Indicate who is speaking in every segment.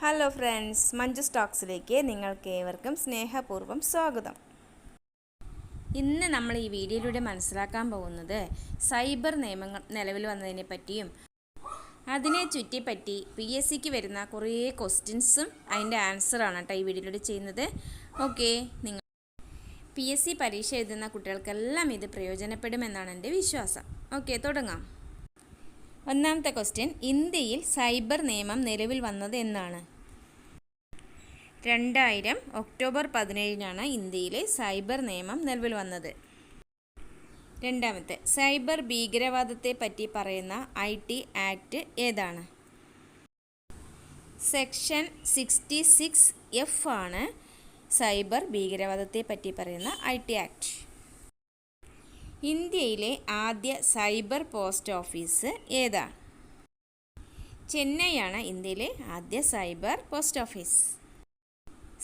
Speaker 1: Hello friends Manju സ്റ്റോക്സിലേക്ക് നിങ്ങൾക്ക് ഏവർക്കും സ്നേഹപൂർവം സ്വാഗതം. ഇന്ന് നമ്മൾ ഈ വീഡിയോയിലൂടെ മനസ്സിലാക്കാൻ പോകുന്നത് സൈബർ നിയമങ്ങൾ നിലവിൽ വന്നതിനെ പറ്റിയും അതിനെ ചുറ്റിപ്പറ്റി പി എസ് സിക്ക് വരുന്ന കുറേ ക്വസ്റ്റ്യൻസും അതിന്റെ ആൻസറാണ് കേട്ടോ ഈ വീഡിയോയിലൂടെ ചെയ്യുന്നത്. ഓക്കെ നിങ്ങൾ പി എസ് സി പരീക്ഷ എഴുതുന്ന കുട്ടികൾക്കെല്ലാം ഇത് പ്രയോജനപ്പെടുമെന്നാണ് എന്റെ വിശ്വാസം. ഓക്കെ തുടങ്ങാം. ഒന്നാമത്തെ ക്വസ്റ്റ്യൻ ഇന്ത്യയിൽ സൈബർ നിയമം നിലവിൽ വന്നത് എന്നാണ്. രണ്ടായിരം ഒക്ടോബർ പതിനേഴിനാണ് ഇന്ത്യയിലെ സൈബർ നിയമം നിലവിൽ വന്നത്. രണ്ടാമത്തെ സൈബർ ഭീകരവാദത്തെ പറ്റി പറയുന്ന ഐ ടി ആക്ട് ഏതാണ്? സെക്ഷൻ സിക്സ്റ്റി സിക്സ് എഫ് ആണ് സൈബർ ഭീകരവാദത്തെ പറ്റി പറയുന്ന ഐ ടി ആക്ട്. ഇന്ത്യയിലെ ആദ്യ സൈബർ പോസ്റ്റ് ഓഫീസ് ഏതാണ് ചെന്നൈയാണ് ഇന്ത്യയിലെ ആദ്യ സൈബർ പോസ്റ്റ് ഓഫീസ്.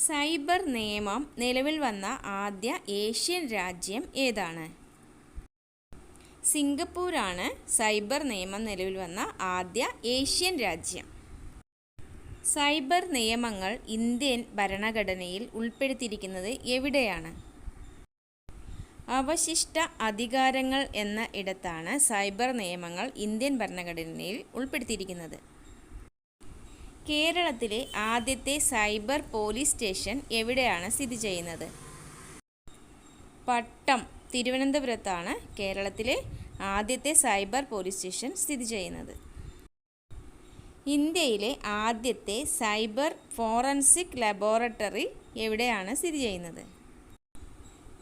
Speaker 1: സൈബർ നിയമം നിലവിൽ വന്ന ആദ്യ ഏഷ്യൻ രാജ്യം ഏതാണ്? സിംഗപ്പൂരാണ് സൈബർ നിയമം നിലവിൽ വന്ന ആദ്യ ഏഷ്യൻ രാജ്യം. സൈബർ നിയമങ്ങൾ ഇന്ത്യൻ ഭരണഘടനയിൽ ഉൾപ്പെടുത്തിയിരിക്കുന്നത് എവിടെയാണ്? അവശിഷ്ട അധികാരങ്ങൾ എന്ന ഇടത്താണ് സൈബർ നിയമങ്ങൾ ഇന്ത്യൻ ഭരണഘടനയിൽ ഉൾപ്പെടുത്തിയിരിക്കുന്നത്. കേരളത്തിലെ ആദ്യത്തെ സൈബർ പോലീസ് സ്റ്റേഷൻ എവിടെയാണ് സ്ഥിതി ചെയ്യുന്നത്? പട്ടം തിരുവനന്തപുരത്താണ് കേരളത്തിലെ ആദ്യത്തെ സൈബർ പോലീസ് സ്റ്റേഷൻ സ്ഥിതി ചെയ്യുന്നത്. ഇന്ത്യയിലെ ആദ്യത്തെ സൈബർ ഫോറൻസിക് ലബോറട്ടറി എവിടെയാണ് സ്ഥിതി ചെയ്യുന്നത്?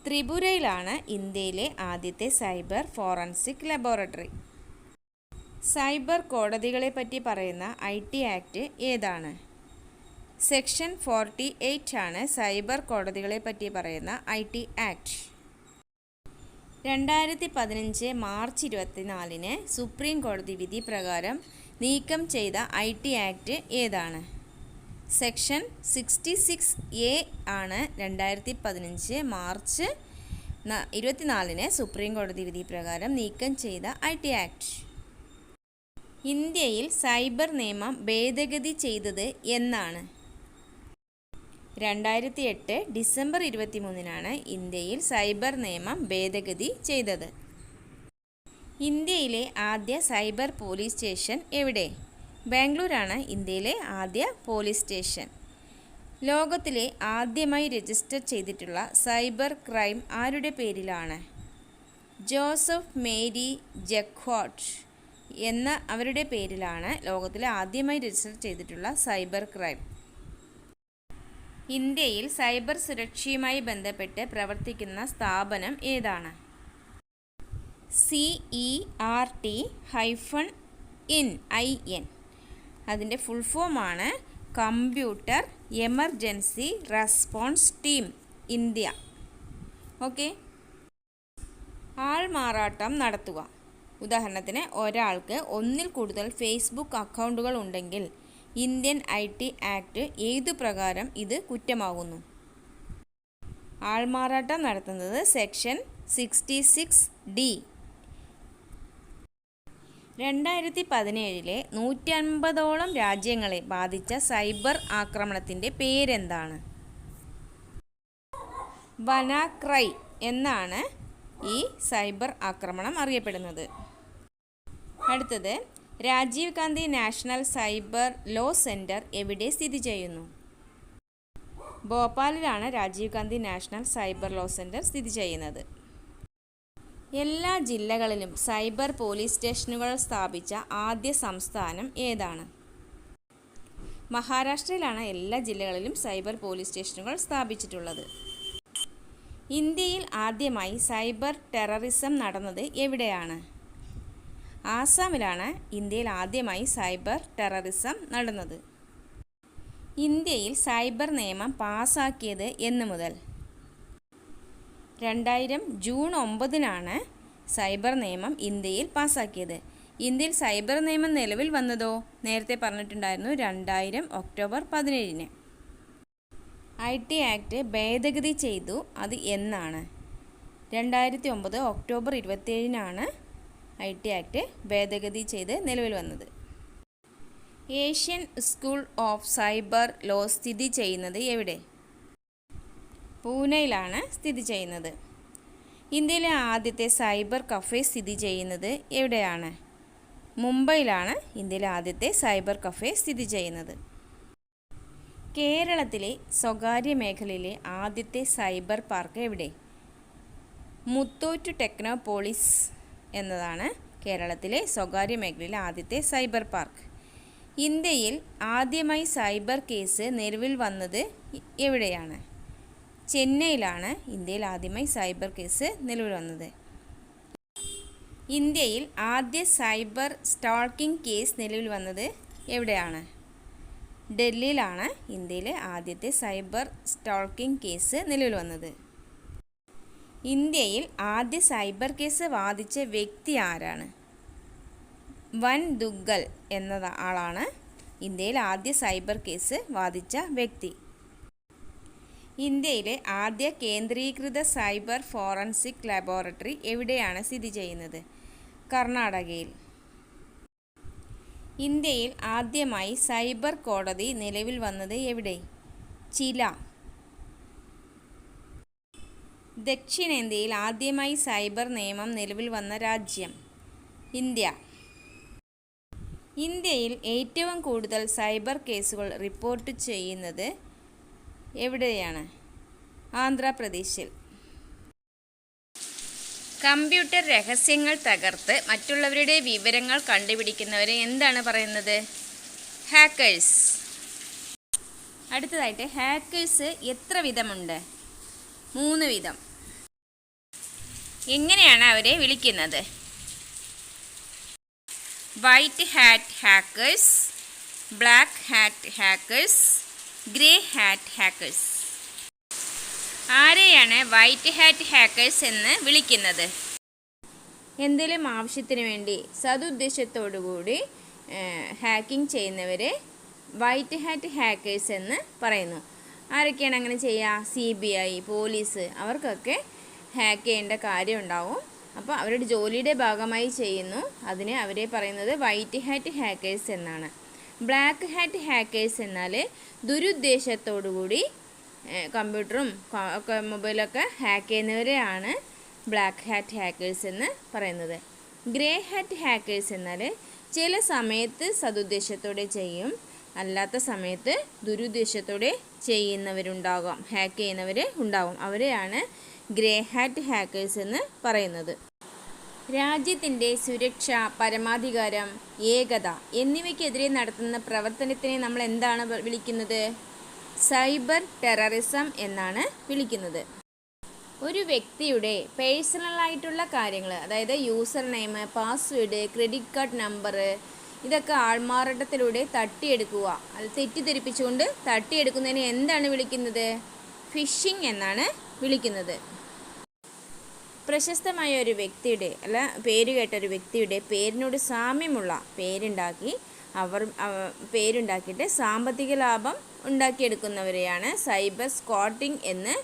Speaker 1: ത്രിപുരയിലാണ് ഇന്ത്യയിലെ ആദ്യത്തെ സൈബർ ഫോറൻസിക് ലബോറട്ടറി. സൈബർ കോടതികളെ പറ്റി പറയുന്ന ഐ ടി ആക്ട് ഏതാണ്? സെക്ഷൻ ഫോർട്ടി എയ്റ്റ് ആണ് സൈബർ കോടതികളെ പറ്റി പറയുന്ന ഐ ടി ആക്ട്. രണ്ടായിരത്തി പതിനഞ്ച് മാർച്ച് ഇരുപത്തിനാലിന് സുപ്രീം കോടതി വിധി പ്രകാരം നീക്കം ചെയ്ത ഐ ടി ആക്ട് ഏതാണ്? സെക്ഷൻ സിക്സ്റ്റി സിക്സ് എ ആണ് രണ്ടായിരത്തി പതിനഞ്ച് മാർച്ച് ഇരുപത്തിനാലിന് സുപ്രീം കോടതി വിധി പ്രകാരം നീക്കം ചെയ്ത ഐ ടി ആക്ട്. ഇന്ത്യയിൽ സൈബർ നിയമം ഭേദഗതി ചെയ്തത് എന്നാണ്. രണ്ടായിരത്തി എട്ട് ഡിസംബർ ഇരുപത്തിമൂന്നിനാണ് ഇന്ത്യയിൽ സൈബർ നിയമം ഭേദഗതി ചെയ്തത്. ഇന്ത്യയിലെ ആദ്യ സൈബർ പോലീസ് സ്റ്റേഷൻ എവിടെ? ബാംഗ്ലൂരാണ് ഇന്ത്യയിലെ ആദ്യ പോലീസ് സ്റ്റേഷൻ. ലോകത്തിലെ ആദ്യമായി രജിസ്റ്റർ ചെയ്തിട്ടുള്ള സൈബർ ക്രൈം ആരുടെ പേരിലാണ്? ജോസഫ് മേരി ജക്വാട്ട് എന്ന അവരുടെ പേരിലാണ് ലോകത്തിലെ ആദ്യമായി രജിസ്റ്റർ ചെയ്തിട്ടുള്ള സൈബർ ക്രൈം. ഇന്ത്യയിൽ സൈബർ സുരക്ഷയുമായി ബന്ധപ്പെട്ട് പ്രവർത്തിക്കുന്ന സ്ഥാപനം ഏതാണ്? C E R T hyphen in I N അതിന്റെ ഫുൾ ഫോമാണ് computer emergency response team India. Okay ആൾമാറാട്ടം നടത്തുക. ഉദാഹരണത്തിന് ഒരാൾക്ക് ഒന്നിൽ കൂടുതൽ ഫേസ്ബുക്ക് അക്കൗണ്ടുകൾ ഉണ്ടെങ്കിൽ ഇന്ത്യൻ ഐ ടി ആക്ട് ഏതു പ്രകാരം ഇത് കുറ്റമാകുന്നു? ആൾമാറാട്ടം നടത്തുന്നത് സെക്ഷൻ സിക്സ്റ്റി സിക്സ് ഡി രണ്ടായിരത്തി പതിനേഴിലെ നൂറ്റി അൻപതോളം രാജ്യങ്ങളെ ബാധിച്ച സൈബർ ആക്രമണത്തിന്റെ പേരെന്താണ്? വനാക്രൈ എന്നാണ് ഈ സൈബർ ആക്രമണം അറിയപ്പെടുന്നത്. അടുത്തത് Rajiv Gandhi national cyber law centre എവിടെ സ്ഥിതി ചെയ്യുന്നു? ഭോപ്പാലിലാണ് Rajiv Gandhi national cyber law centre സ്ഥിതി ചെയ്യുന്നത്. എല്ലാ ജില്ലകളിലും സൈബർ പോലീസ് സ്റ്റേഷനുകൾ സ്ഥാപിച്ച ആദ്യ സംസ്ഥാനം ഏതാണ്? മഹാരാഷ്ട്രയിലാണ് എല്ലാ ജില്ലകളിലും സൈബർ പോലീസ് സ്റ്റേഷനുകൾ സ്ഥാപിച്ചിട്ടുള്ളത്. ഇന്ത്യയിൽ ആദ്യമായി സൈബർ ടെററിസം നടന്നത് എവിടെയാണ്? ആസാമിലാണ് ഇന്ത്യയിൽ ആദ്യമായി സൈബർ ടെററിസം നടന്നത്. ഇന്ത്യയിൽ സൈബർ നിയമം പാസാക്കിയത് എന്ന് മുതൽ. രണ്ടായിരം ജൂൺ ഒമ്പതിനാണ് സൈബർ നിയമം ഇന്ത്യയിൽ പാസാക്കിയത്. ഇന്ത്യയിൽ സൈബർ നിയമം നിലവിൽ വന്നതോ? നേരത്തെ പറഞ്ഞിട്ടുണ്ടായിരുന്നു രണ്ടായിരം ഒക്ടോബർ പതിനേഴിന്. ഐ ടി ആക്ട് ഭേദഗതി ചെയ്തു അത് എന്നാണ്. രണ്ടായിരത്തി ഒമ്പത് ഒക്ടോബർ ഇരുപത്തേഴിനാണ് ഐ ടി ആക്ട് ഭേദഗതി ചെയ്ത് നിലവിൽ വന്നത്. Asian school of cyber law സ്ഥിതി ചെയ്യുന്നത് എവിടെ? പൂനെയിലാണ് സ്ഥിതി ചെയ്യുന്നത്. ഇന്ത്യയിലെ ആദ്യത്തെ സൈബർ കഫേ സ്ഥിതി ചെയ്യുന്നത് എവിടെയാണ്? മുംബൈയിലാണ് ഇന്ത്യയിലെ ആദ്യത്തെ സൈബർ കഫേ സ്ഥിതി ചെയ്യുന്നത്. കേരളത്തിലെ സ്വകാര്യ മേഖലയിലെ ആദ്യത്തെ സൈബർ പാർക്ക് എവിടെ? മുത്തോറ്റു ടെക്നോപോളിസ് എന്നതാണ് കേരളത്തിലെ സ്വകാര്യ മേഖലയിലെ ആദ്യത്തെ സൈബർ പാർക്ക്. ഇന്ത്യയിൽ ആദ്യമായി സൈബർ കേസ് നിലവിൽ വന്നത് എവിടെയാണ്? ചെന്നൈയിലാണ് ഇന്ത്യയിൽ ആദ്യമായി സൈബർ കേസ് നിലവിൽ വന്നത്. ഇന്ത്യയിൽ ആദ്യ സൈബർ സ്റ്റാൾക്കിംഗ് കേസ് നിലവിൽ വന്നത് എവിടെയാണ്? ഡൽഹിയിലാണ് ഇന്ത്യയിലെ ആദ്യത്തെ സൈബർ സ്റ്റാൾക്കിംഗ് കേസ് നിലവിൽ വന്നത്. ഇന്ത്യയിൽ ആദ്യ സൈബർ കേസ് വാദിച്ച വ്യക്തി ആരാണ്? വൻ ദുഗ്ഗൽ എന്ന ആളാണ് ഇന്ത്യയിൽ ആദ്യ സൈബർ കേസ് വാദിച്ച വ്യക്തി. ഇന്ത്യയിലെ ആദ്യ കേന്ദ്രീകൃത സൈബർ ഫോറൻസിക് ലബോറട്ടറി എവിടെയാണ് സ്ഥിതി ചെയ്യുന്നത്? കർണാടകയിൽ. ഇന്ത്യയിൽ ആദ്യമായി സൈബർ കോടതി നിലവിൽ വന്നത് എവിടെ? ചില. ദക്ഷിണേന്ത്യയിൽ ആദ്യമായി സൈബർ നിയമം നിലവിൽ വന്ന രാജ്യം ഇന്ത്യ. ഇന്ത്യയിൽ ഏറ്റവും കൂടുതൽ സൈബർ കേസുകൾ റിപ്പോർട്ട് ചെയ്യുന്നത് എവിടെയാണ്? ആന്ധ്രാപ്രദേശിൽ. കമ്പ്യൂട്ടർ രഹസ്യങ്ങൾ തകർത്ത് മറ്റുള്ളവരുടെ വിവരങ്ങൾ കണ്ടുപിടിക്കുന്നവരെ എന്താണ് പറയുന്നത്? ഹാക്കേഴ്സ്. അടുത്തതായിട്ട് ഹാക്കേഴ്സ് എത്ര വിധമുണ്ട്? മൂന്ന് വിധം. എങ്ങനെയാണ് അവരെ വിളിക്കുന്നത്? White hat hackers black hat hackers grey hat hackers ആരെയാണ് വൈറ്റ് ഹാറ്റ് ഹാക്കേഴ്സ് എന്ന് വിളിക്കുന്നത്? എന്തെങ്കിലും ആവശ്യത്തിന് വേണ്ടി സതുദ്ദേശത്തോടുകൂടി ഹാക്കിംഗ് ചെയ്യുന്നവരെ വൈറ്റ് ഹാറ്റ് ഹാക്കേഴ്സ് എന്ന് പറയുന്നു. ആരൊക്കെയാണ് അങ്ങനെ ചെയ്യുക സി ബി ഐ പോലീസ് അവർക്കൊക്കെ ഹാക്ക് ചെയ്യേണ്ട കാര്യം ഉണ്ടാവും. അപ്പോൾ അവരുടെ ജോലിയുടെ ഭാഗമായി ചെയ്യുന്നു. അതിനെ അവരെ പറയുന്നത് വൈറ്റ് ഹാറ്റ് ഹാക്കേഴ്സ് എന്നാണ്. ബ്ലാക്ക് ഹാറ്റ് ഹാക്കേഴ്സ് എന്നാൽ ദുരുദ്ദേശത്തോടുകൂടി കമ്പ്യൂട്ടറും ഒക്കെ മൊബൈലൊക്കെ ഹാക്ക് ചെയ്യുന്നവരെയാണ് ബ്ലാക്ക് ഹാറ്റ് ഹാക്കേഴ്സ് എന്ന് പറയുന്നത്. ഗ്രേ ഹാറ്റ് ഹാക്കേഴ്സ് എന്നാൽ ചില സമയത്ത് സതുദ്ദേശത്തോടെ ചെയ്യും അല്ലാത്ത സമയത്ത് ദുരുദ്ദേശത്തോടെ ചെയ്യുന്നവരുണ്ടാകാം ഹാക്ക് ചെയ്യുന്നവർ ഉണ്ടാകും അവരെയാണ് ഗ്രേ ഹാറ്റ് ഹാക്കേഴ്സ് എന്ന് പറയുന്നത്. രാജ്യത്തിന്റെ സുരക്ഷ പരമാധികാരം ഏകത എന്നിവയ്ക്കെതിരെ നടത്തുന്ന പ്രവർത്തനത്തിനെ നമ്മൾ എന്താണ് വിളിക്കുന്നത്? സൈബർ ടെററിസം എന്നാണ് വിളിക്കുന്നത്. ഒരു വ്യക്തിയുടെ പേഴ്സണലായിട്ടുള്ള കാര്യങ്ങൾ അതായത് user name password credit card number ഇതൊക്കെ ആൾമാറാട്ടത്തിലൂടെ തട്ടിയെടുക്കുക. അത് തെറ്റിദ്ധരിപ്പിച്ചുകൊണ്ട് തട്ടിയെടുക്കുന്നതിനെ എന്താണ് വിളിക്കുന്നത്? ഫിഷിംഗ് എന്നാണ് വിളിക്കുന്നത്. പ്രശസ്തമായ ഒരു വ്യക്തിയുടെ അല്ല പേര് കേട്ട ഒരു വ്യക്തിയുടെ പേരിനോട് സാമ്യമുള്ള പേരുണ്ടാക്കി അവർ പേരുണ്ടാക്കിയിട്ട് സാമ്പത്തിക ലാഭം ഉണ്ടാക്കിയെടുക്കുന്നവരെയാണ് സൈബർ സ്കോട്ടിംഗ് എന്ന്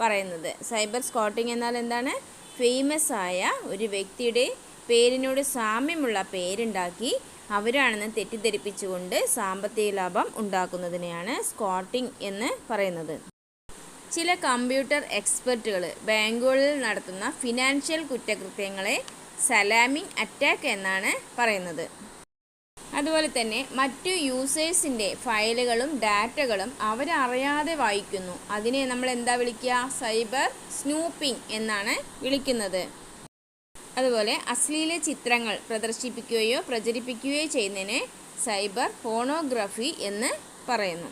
Speaker 1: പറയുന്നത്. സൈബർ സ്കോട്ടിംഗ് എന്നാൽ എന്താണ്? ഫേമസ് ആയ ഒരു വ്യക്തിയുടെ പേരിനോട് സാമ്യമുള്ള പേരുണ്ടാക്കി അവരാണെന്ന് തെറ്റിദ്ധരിപ്പിച്ചുകൊണ്ട് സാമ്പത്തിക ലാഭം ഉണ്ടാക്കുന്നതിനെയാണ് സ്കോട്ടിംഗ് എന്ന് പറയുന്നത്. ചില കമ്പ്യൂട്ടർ എക്സ്പെർട്ടുകൾ ബാങ്കുകളിൽ നടത്തുന്ന ഫിനാൻഷ്യൽ കുറ്റകൃത്യങ്ങളെ സലാമിംഗ് അറ്റാക്ക് എന്നാണ് പറയുന്നത്. അതുപോലെ തന്നെ മറ്റു യൂസേഴ്സിന്റെ ഫയലുകളും ഡാറ്റകളും അവരറിയാതെ വായിക്കുന്നു. അതിനെ നമ്മൾ എന്താ വിളിക്കുക? സൈബർ സ്നൂപ്പിംഗ് എന്നാണ് വിളിക്കുന്നത്. അതുപോലെ അശ്ലീല ചിത്രങ്ങൾ പ്രദർശിപ്പിക്കുകയോ പ്രചരിപ്പിക്കുകയോ ചെയ്യുന്നതിനെ സൈബർ ഫോണോഗ്രഫി എന്ന് പറയുന്നു.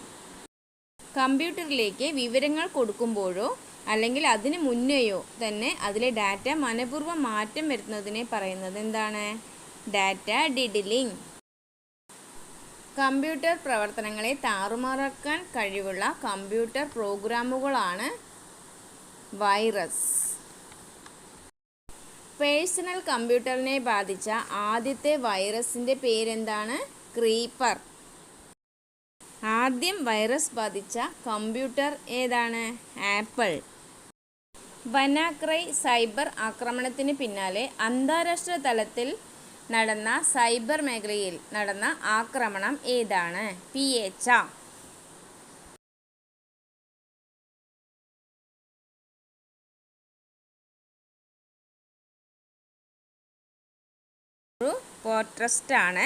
Speaker 1: കമ്പ്യൂട്ടറിലേക്ക് വിവരങ്ങൾ കൊടുക്കുമ്പോഴോ അല്ലെങ്കിൽ അതിന് മുന്നേയോ തന്നെ അതിലെ ഡാറ്റ മനപൂർവം മാറ്റം വരുത്തുന്നതിനെ പറയുന്നത് എന്താണ്? ഡാറ്റ ഡിഡിലിംഗ്. കമ്പ്യൂട്ടർ പ്രവർത്തനങ്ങളെ താറുമാറാക്കാൻ കഴിവുള്ള കമ്പ്യൂട്ടർ പ്രോഗ്രാമുകളാണ് വൈറസ്. പേഴ്സണൽ കമ്പ്യൂട്ടറിനെ ബാധിച്ച ആദ്യത്തെ വൈറസിന്റെ പേരെന്താണ്? ക്രീപ്പർ. ആദ്യം വൈറസ് ബാധിച്ച കമ്പ്യൂട്ടർ ഏതാണ്? ആപ്പിൾ. വനാക്രൈ സൈബർ ആക്രമണത്തിന് പിന്നാലെ അന്താരാഷ്ട്ര തലത്തിൽ നടന്ന സൈബർ മേഖലയിൽ നടന്ന ആക്രമണം ഏതാണ്? പി. എച്ച ഒരു പോർട്രസ്റ്റാണ്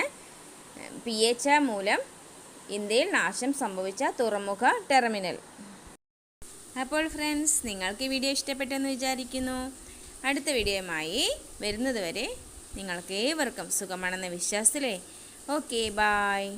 Speaker 1: പി. എച്ച മൂലം ഇന്ത്യയിൽ നാശം സംഭവിച്ച തുറമുഖ ടെർമിനൽ. അപ്പോൾ ഫ്രണ്ട്സ് നിങ്ങൾക്ക് ഈ വീഡിയോ ഇഷ്ടപ്പെട്ടെന്ന് വിചാരിക്കുന്നു. അടുത്ത വീഡിയോയുമായി വരുന്നതുവരെ നിങ്ങൾക്ക് ഏവർക്കും സുഖമാണെന്ന് വിശ്വാസത്തിലേ. Okay bye